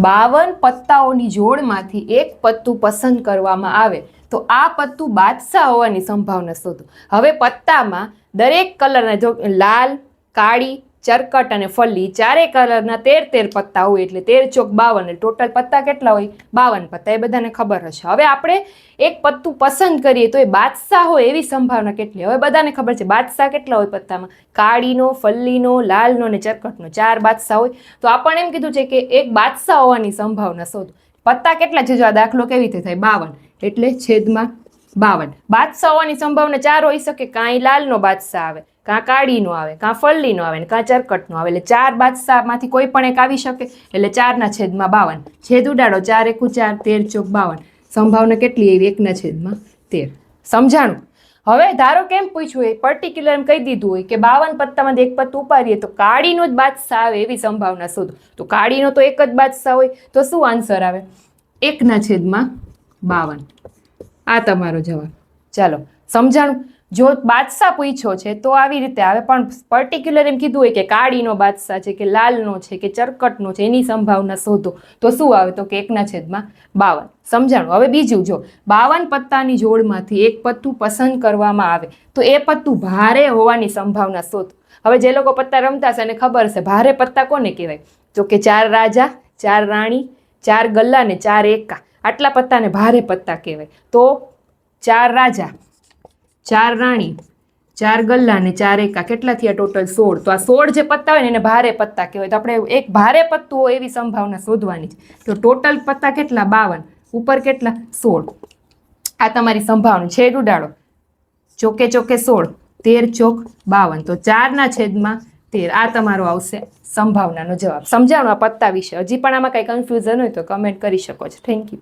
બાવન પત્તાઓની જોડમાંથી એક પત્તું પસંદ કરવામાં આવે, તો આ પત્તું બાદશાહ હોવાની સંભાવના શોધો. હવે પત્તામાં દરેક કલરના જો લાલ, કાળી ચરકટ અને ફલ્લી, ચારે કલરના તેર તેર પત્તા હોય એટલે તેર ચોક બાવન, એટલે ટોટલ પત્તા કેટલા હોય? બાવન પત્તા, એ બધાને ખબર હશે. હવે આપણે એક પત્તું પસંદ કરીએ તો એ બાદશાહ હોય એવી સંભાવના કેટલી? હવે બધાને ખબર છે, બાદશાહ કેટલા હોય પત્તામાં? કાળીનો, ફલ્લીનો, લાલનો અને ચરકટનો, ચાર બાદશાહ હોય. તો આપણને એમ કીધું છે કે એક બાદશાહ હોવાની સંભાવના શોધો. પત્તા કેટલા છે? જો આ દાખલો કેવી રીતે થાય? બાવન, એટલે છેદમાં બાવન. બાદશાહ હોવાની સંભાવના ચાર હોઈ શકે. કાંઈ લાલનો બાદશાહ આવે. કાં કાળીનો આવે, કાં ફળલીનો આવે ને કાં ચરકટનો આવે. એટલે ચાર બાદશાહમાંથી કોઈ પણ એક આવી શકે. એટલે ચારના છેદમાં બાવન. છેદ ઉડાડો, ચાર એકુ ચાર, તેર ચોક બાવન. સંભાવના કેટલી એવી? એકના છેદમાં તેર. સમજાણું? હવે ધારો કેમ પૂછ્યું? એ પર્ટિક્યુલર એમ કહી દીધું હોય કે બાવન પત્તામાંથી એક પત્તું ઉપાડીએ તો કાળીનો જ બાદશાહ આવે એવી સંભાવના શોધો. તો કાળીનો તો એક જ બાદશાહ હોય, તો શું આન્સર આવે? એકના છેદમાં બાવન. આ તમારો જવાબ. ચાલો સમજાણું જો બાદશાહ પૂછ્યો છે તો આવી રીતે આવે. પણ પર્ટિક્યુલર એમ કીધું હોય કે કાળીનો બાદશાહ છે કે લાલનો છે કે ચરકટનો છે એની સંભાવના શોધો. તો શું આવે? તો કે એકના છેદમાં બાવન. સમજાણું? હવે બીજું જો, બાવન પત્તાની જોડમાંથી એક પત્તું પસંદ કરવામાં આવે, તો એ પત્તું ભારે હોવાની સંભાવના શોધો. હવે જે લોકો પત્તા રમતા છે એને ખબર છે ભારે પત્તા કોને કહેવાય? તો કે ચાર રાજા, ચાર રાણી, ચાર ગલ્લા ને ચાર એકા. આટલા પત્તાને ભારે પત્તા કહેવાય. તો ચાર રાજા ચાર રાણી, ચાર ગલ્લા ને ચાર એકા. કેટલા થયા ટોટલ સોળ? તો આ સોળ જે પત્તા હોય ને એને ભારે પત્તા કહેવાય. તો આપણે એક ભારે પત્તું હોય એવી સંભાવના શોધવાની છે. તો ટોટલ પત્તા કેટલા? બાવન. ઉપર કેટલા? સોળ. આ તમારી સંભાવના. છેદ ઉડાડો. ચોકે ચોકે સોળ. તેર ચોક બાવન. તો ચારના છેદમાં તેર. આ તમારો આવશે સંભાવનાનો જવાબ. સમજાણું આ પત્તા વિશે. હજી પણ આમાં કંઈ કન્ફ્યુઝન હોય તો કમેન્ટ કરી શકો છો. Thank you